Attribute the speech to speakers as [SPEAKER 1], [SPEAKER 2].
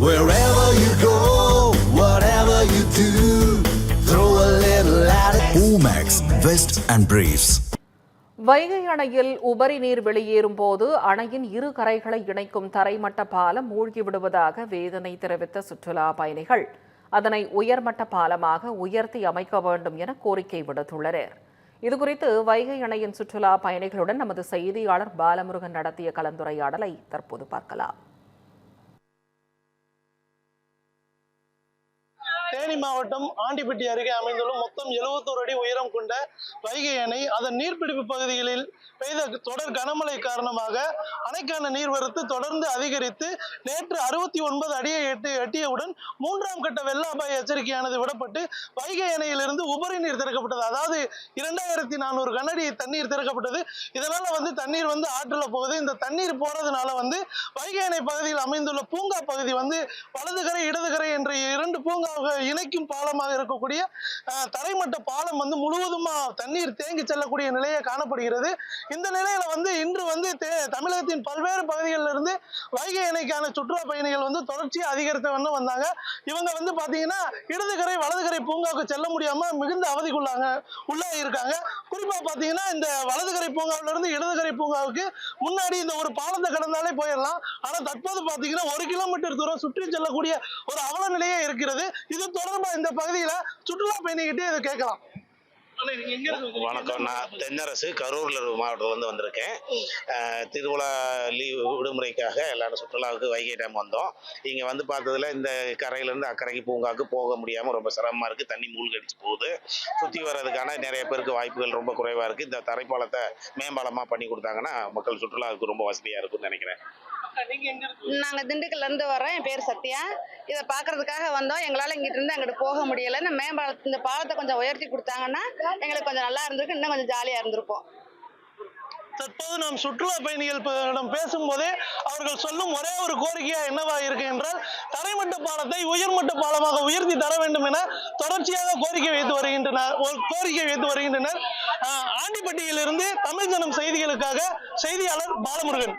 [SPEAKER 1] Wherever you go, whatever you do, throw a little at it. Omax, Vest and Briefs.
[SPEAKER 2] Vaigai அணையில் உபரி நீர் வெளியேறும் போது அணையின் இரு கரைகளை இணைக்கும் தரைமட்ட பாலம் மூழ்கி விடுவதாக வேதனை தெரிவித்த சுற்றுலா பயணிகள் அதனை உயர்மட்ட பாலமாக உயர்த்தி அமைக்க வேண்டும் என கோரிக்கை விடுத்துள்ளனர் இதுகுறித்து வைகை அணையின் சுற்றுலா பயணிகளுடன் நமது செய்தியாளர் பாலமுருகன் நடத்திய கலந்துரையாடலை தற்போது பார்க்கலாம்
[SPEAKER 3] தேனி மாவட்டம் ஆண்டிப்பட்டி அருகே அமைந்துள்ள மொத்தம் 71 அடி உயரம் கொண்ட வைகை அணை. அதன் நீர்பிடிப்பு பகுதிகளில் பெய்த தொடர் கனமழை காரணமாக அணைக்கான நீர்வரத்து தொடர்ந்து அதிகரித்து நேற்று அறுபத்தி ஒன்பது அடியை எட்டு எட்டியவுடன் மூன்றாம் கட்ட வெள்ள அபாய எச்சரிக்கையானது விடப்பட்டு வைகை அணையிலிருந்து உபரி நீர் திறக்கப்பட்டது. அதாவது இரண்டாயிரத்தி நானூறு கனடி தண்ணீர் திறக்கப்பட்டது. இதனால வந்து தண்ணீர் வந்து ஆற்றுல போகுது. இந்த தண்ணீர் போறதுனால வந்து வைகை அணை பகுதியில் அமைந்துள்ள பூங்கா பகுதி வந்து வலதுகரை இடதுகரை என்ற பூங்காவை இணைக்கும் பாலமாக இருக்கக்கூடிய தரைமட்ட பாலம் வந்து முழுவதுமா தண்ணீர் தேங்கி செல்லக்கூடிய நிலையை காணப்படுகிறது. இந்த நிலையில வந்து இன்று வந்து தமிழகத்தின் பல்வேறு பகுதிகளில் இருந்து வைகை அணைக்கான சுற்றுலா பயணிகள் வந்து தொடர்ச்சியாக அதிகரித்து வந்து வந்தாங்க. இவங்க வந்து பாத்தீங்கன்னா இடதுகரை வலதுகரை பூங்காவுக்கு செல்ல முடியாம மிகுந்த அவதிக்குள்ளாங்க உள்ளாகி இருக்காங்க. குறிப்பா பாத்தீங்கன்னா இந்த வலதுகரை பூங்காவில இருந்து இடதுகரை பூங்காவுக்கு முன்னாடி இந்த ஒரு பாலத்தை கடந்தாலே போயிடலாம். ஆனா தற்போது பாத்தீங்கன்னா ஒரு கிலோமீட்டர் தூரம் சுற்றி செல்லக்கூடிய ஒரு அவல நிலையே இருக்கிறது. இது தொடர்பா இந்த பகுதியில சுற்றுலா பயணிகிட்டே இதை கேட்கலாம். அண்ணா, நீங்க எங்க இருந்து
[SPEAKER 4] வணக்கம். நான் தென்னரசு கரூர்ல மாவட்டத்திலேருந்து வந்திருக்கேன். திருவிழா லீவ் விடுமுறைக்காக எல்லாரும் சுற்றுலாவுக்கு வைகை டேம் வந்தோம். இங்கே வந்து பார்த்ததுல இந்த கரையிலேருந்து அக்கறைக்கு பூங்காவுக்கு போக முடியாமல் ரொம்ப சிரமமாக இருக்குது தண்ணி மூழ்கடிச்சு போகுது. சுற்றி வர்றதுக்கான நிறைய பேருக்கு வாய்ப்புகள் ரொம்ப குறைவாக இருக்குது இந்த தரைப்பாலத்தை மேம்பாலமாக பண்ணி கொடுத்தாங்கன்னா மக்கள் சுற்றுலாவுக்கு ரொம்ப வசதியாக இருக்கும்னு நினைக்கிறேன்.
[SPEAKER 3] அக்கா, நீங்க எங்க இருந்து
[SPEAKER 5] நாங்கள் திண்டுக்கல்ல இருந்து வரோம் என் பேர் சத்யா. இதை பார்க்கறதுக்காக வந்தோம். எங்களால் இங்கிட்டு இருந்து அங்கிட்டு போக முடியல. இந்த மேம்பாலத்து இந்த பாலத்தை கொஞ்சம் உயர்த்தி கொடுத்தாங்கன்னா எங்களுக்கு கொஞ்சம் நல்லா இருந்திருக்கு. இன்னும் கொஞ்சம் ஜாலியாக இருந்திருப்போம்.
[SPEAKER 3] தற்போது நாம் சுற்றுலா பயணிகளிடம் பேசும்போதே அவர்கள் சொல்லும் ஒரே ஒரு கோரிக்கையா என்னவா இருக்கு என்றால் தரைமட்ட பாலத்தை உயர்மட்ட பாலமாக உயர்த்தி தர வேண்டும் என தொடர்ச்சியாக கோரிக்கை வைத்து வருகின்றனர் ஒரு கோரிக்கை வைத்து வருகின்றனர். ஆஹ், ஆண்டிப்பட்டியிலிருந்து தமிழ் ஜனம் செய்திகளுக்காக செய்தியாளர் பாலமுருகன்.